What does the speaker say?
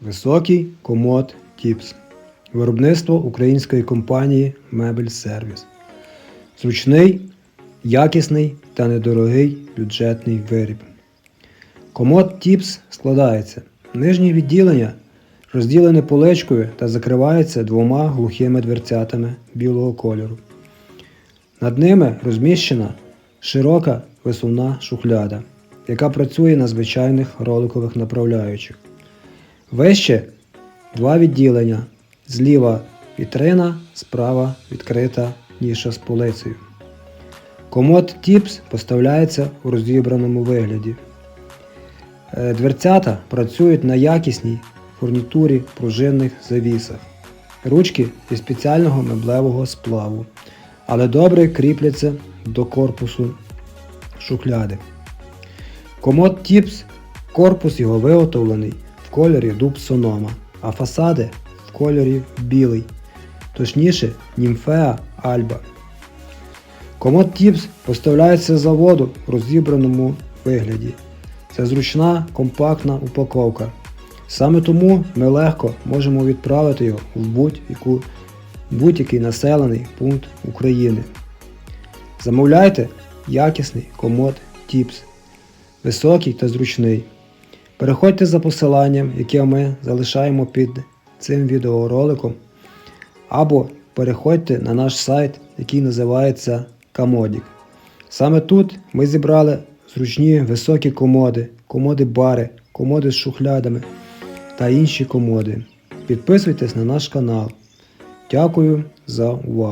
Високий комод Тіпс. Виробництво української компанії Мебель Сервіс. Зручний, якісний та недорогий бюджетний виріб. Комод Тіпс складається. Нижнє відділення розділене поличкою та закривається двома глухими дверцятами білого кольору. Над ними розміщена широка висувна шухляда, яка працює на звичайних роликових направляючих. Вище два відділення. Зліва вітрина, справа відкрита ніша з полицею. Комод Тіпс поставляється у розібраному вигляді. Е, Дверцята працюють на якісній фурнітурі пружинних завісах. Ручки зі спеціального меблевого сплаву, але добре кріпляться до корпусу шухляди. Комод Тіпс, корпус його виготовлений кольорі дуб сонома, а фасади в кольорі білий, точніше німфеа альба. Комод Тіпс поставляється заводу в розібраному вигляді. Це зручна, компактна упаковка. Саме тому ми легко можемо відправити його в будь-який населений пункт України. Замовляйте якісний комод Тіпс, високий та зручний. Переходьте за посиланням, яке ми залишаємо під цим відеороликом, або переходьте на наш сайт, який називається Камодік. Саме тут ми зібрали зручні високі комоди, комоди-бари, комоди з шухлядами та інші комоди. Підписуйтесь на наш канал. Дякую за увагу!